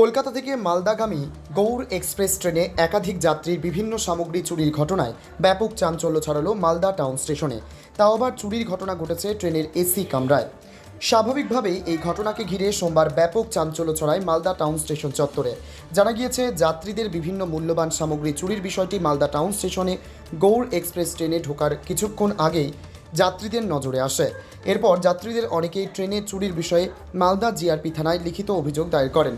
কলকাতা থেকে মালদাগামী গৌড় এক্সপ্রেস ট্রেনে একাধিক যাত্রীর বিভিন্ন সামগ্রী চুরির ঘটনায় ব্যাপক চাঞ্চল্য ছড়ালো মালদা টাউন স্টেশনে। তাও আবার চুরির ঘটনা ঘটেছে ট্রেনের এসি কামরায়। স্বাভাবিকভাবেই এই ঘটনাকে ঘিরে সোমবার ব্যাপক চাঞ্চল্য ছড়ায় মালদা টাউন স্টেশন চত্বরে। জানা গিয়েছে, যাত্রীদের বিভিন্ন মূল্যবান সামগ্রী চুরির বিষয়টি মালদা টাউন স্টেশনে গৌড় এক্সপ্রেস ট্রেনে ঢোকার কিছুক্ষণ আগেই যাত্রীদের নজরে আসে। এরপর যাত্রীদের অনেকেই ট্রেনে চুরির বিষয়ে মালদা জিআরপি থানায় লিখিত অভিযোগ দায়ের করেন।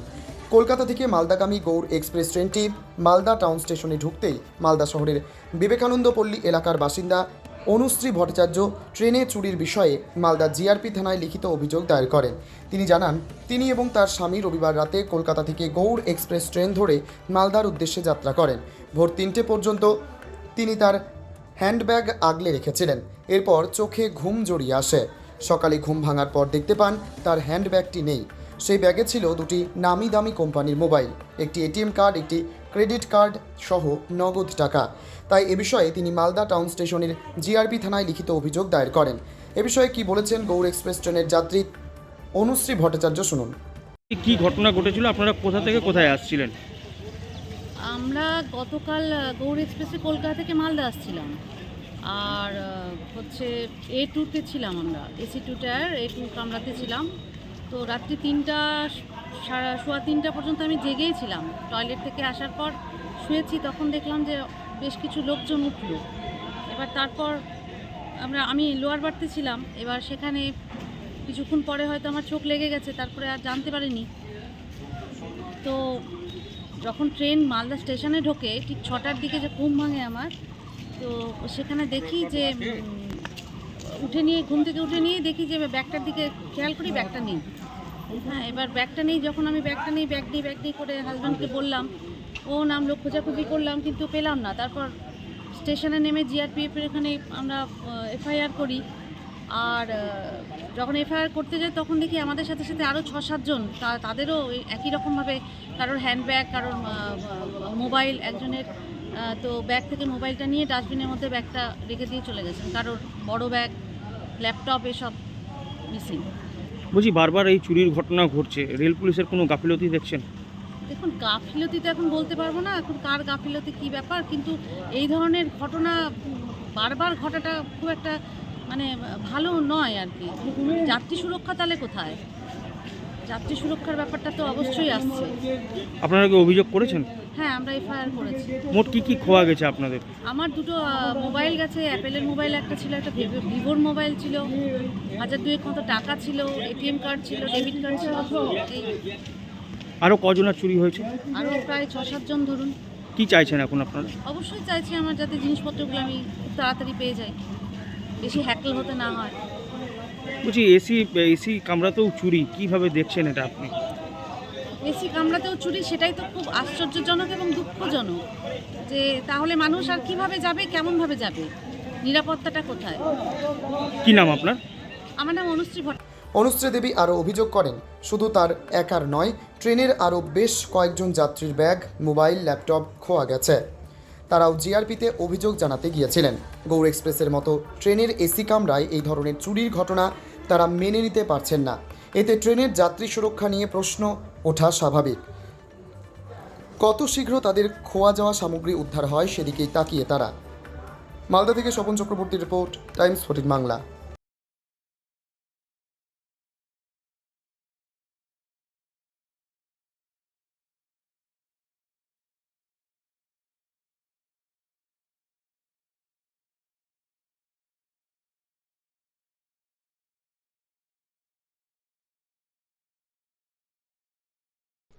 কলকাতা থেকে মালদাগামী গৌড় এক্সপ্রেস ট্রেনটি মালদা টাউন স্টেশনে ঢুকতেই মালদা শহরের বিবেকানন্দ পল্লী এলাকার বাসিন্দা অনুশ্রী ভট্টাচার্য ট্রেনে চুরির বিষয়ে মালদা জিআরপি থানায় লিখিত অভিযোগ দায়ের করেন। তিনি জানান, তিনি এবং তার স্বামী রবিবার রাতে কলকাতা থেকে গৌড় এক্সপ্রেস ট্রেন ধরে মালদার উদ্দেশ্যে যাত্রা করেন। ভোর তিনটে পর্যন্ত তিনি তার হ্যান্ডব্যাগ আগলে রেখেছিলেন। এরপর চোখে ঘুম জড়িয়ে আসে। সকালে ঘুম ভাঙার পর দেখতে পান তার হ্যান্ডব্যাগটি নেই। সেই ব্যাগে ছিল দুটি নামি দামি কোম্পানির মোবাইল একটি এটিএম কার্ড একটি ক্রেডিট কার্ড সহ নগদ টাকা। তাই এ বিষয়ে তিনি মালদা টাউন স্টেশনের জিআরপি থানায় লিখিত অভিযোগ দায়ের করেন। এ বিষয়ে কি বলেছেন গৌড় এক্সপ্রেস ট্রেনের যাত্রী অনুশ্রী ভট্টাচার্য শুনুন। কি ঘটনা ঘটেছিল? আপনারা কোথা থেকে কোথায় আসছিলেন? আমরা গতকাল গৌড় এক্সপ্রেসে কলকাতা থেকে মালদা আসছিলাম। আর হচ্ছে এ টুতে ছিলাম আমরা। AC two tier A two কামরাতে ছিলাম। তো রাত্রি তিনটা সারা সোয়া তিনটা পর্যন্ত আমি জেগেই ছিলাম টয়লেট থেকে আসার পর শুয়েছি, তখন দেখলাম যে বেশ কিছু লোকজন উঠল। এবার তারপর আমরা, আমি লোয়ার বাড়তে ছিলাম, এবার সেখানে কিছুক্ষণ পরে হয়তো আমার চোখ লেগে গেছে, তারপরে আর জানতে পারিনি। তো যখন ট্রেন মালদা স্টেশনে ঢোকে, ঠিক ছটার দিকে যে ঘুম ভাঙে আমার, তো সেখানে দেখি যে উঠে নিয়ে, ঘুম থেকে উঠে নিয়ে দেখি যে ব্যাগটার দিকে খেয়াল করি, ব্যাগটা নেই। হ্যাঁ এবার ব্যাগটা নেই, যখন আমি ব্যাগটা নেই, ব্যাগ নেই ব্যাগ নেই করে হাজব্যান্ডকে বললাম, ও নামলো খোঁজাখুঁজি করলাম, কিন্তু পেলাম না। তারপর স্টেশনে নেমে জিআরপিএফের এখানে আমরা এফআইআর করি। আর যখন এফআইআর করতে যাই, তখন দেখি আমাদের সাথে সাথে আরও ছ সাতজন তা- তাদেরও একই রকমভাবে কারোর হ্যান্ডব্যাগ কারোর মোবাইল একজনের তো ব্যাগ থেকে মোবাইলটা নিয়ে ডাস্টবিনের মধ্যে ব্যাগটা রেখে দিয়ে চলে গেছেন। কারোর বড় ব্যাগ ল্যাপটপ এসব মিসিং বলছি বারবার এই চুরির ঘটনা ঘটছে। রেল পুলিশের কোনো গাফিলতি দেখছেন? দেখুন গাফিলতি তো এখন বলতে পারব না। এখন কার গাফিলতি কি ব্যাপার? কিন্তু এই ধরনের ঘটনা বারবার ঘটাটা খুব একটা মানে ভালো নয় আর কি। যাত্রী সুরক্ষা তাহলে কোথায়? যাত্রী সুরক্ষার ব্যাপারটা তো অবশ্যই আসছে। আপনারা কি অভিযোগ করেছেন? হ্যাঁ আমরা এফআইআর করেছি। মোট কি কি খোয়া গেছে আপনাদের? আমার দুটো মোবাইল গেছে অ্যাপেলের মোবাইল একটা ছিল একটা ভিভোর মোবাইল ছিল হাজার দুয়েক মতো টাকা ছিল এটিএম কার্ড ছিল ডেবিট কার্ড ছিল এই। আরও কজনের চুরি হয়েছে? আরও প্রায় ছ সাতজন ধরুন। কি চাইছেন এখন আপনারা? অবশ্যই চাইছি আমার যাতে জিনিসপত্রগুলো আমি তাড়াতাড়ি পেয়ে যাই বেশি হ্যাকেল হতে না হয়। বলছি এসি এসি কামরাতেও চুরি কীভাবে দেখছেন এটা আপনি? এসি কামড়াতেও চুরি সেটাই তো খুব আশ্চর্যজনক এবং দুঃখজনক। যে তাহলে মানুষ আর কীভাবে যাবে কেমনভাবে যাবে? নিরাপত্তাটা কোথায়? কি নাম আপনার? আমার নাম অনুশ্রী ভট্ট অনুশ্রী দেবী আরও অভিযোগ করেন শুধু তার একার নয় ট্রেনের আরও বেশ কয়েকজন যাত্রীর ব্যাগ মোবাইল ল্যাপটপ খোয়া গেছে। তারাও জিআরপিতে অভিযোগ জানাতে গিয়েছিলেন। গৌর এক্সপ্রেসের মতো ট্রেনের এসি কামরায় এই ধরনের চুরির ঘটনা তারা মেনে নিতে পারছেন না। এতে ট্রেনের যাত্রী সুরক্ষা নিয়ে প্রশ্ন ওঠা স্বাভাবিক। কত শীঘ্র তাদের খোয়া যাওয়া সামগ্রী উদ্ধার হয় সেদিকেই তাকিয়ে তারা। মালদা থেকে স্বপন চক্রবর্তীর রিপোর্ট, টাইমস ফোর্টিন বাংলা।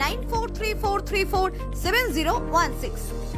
9434347016.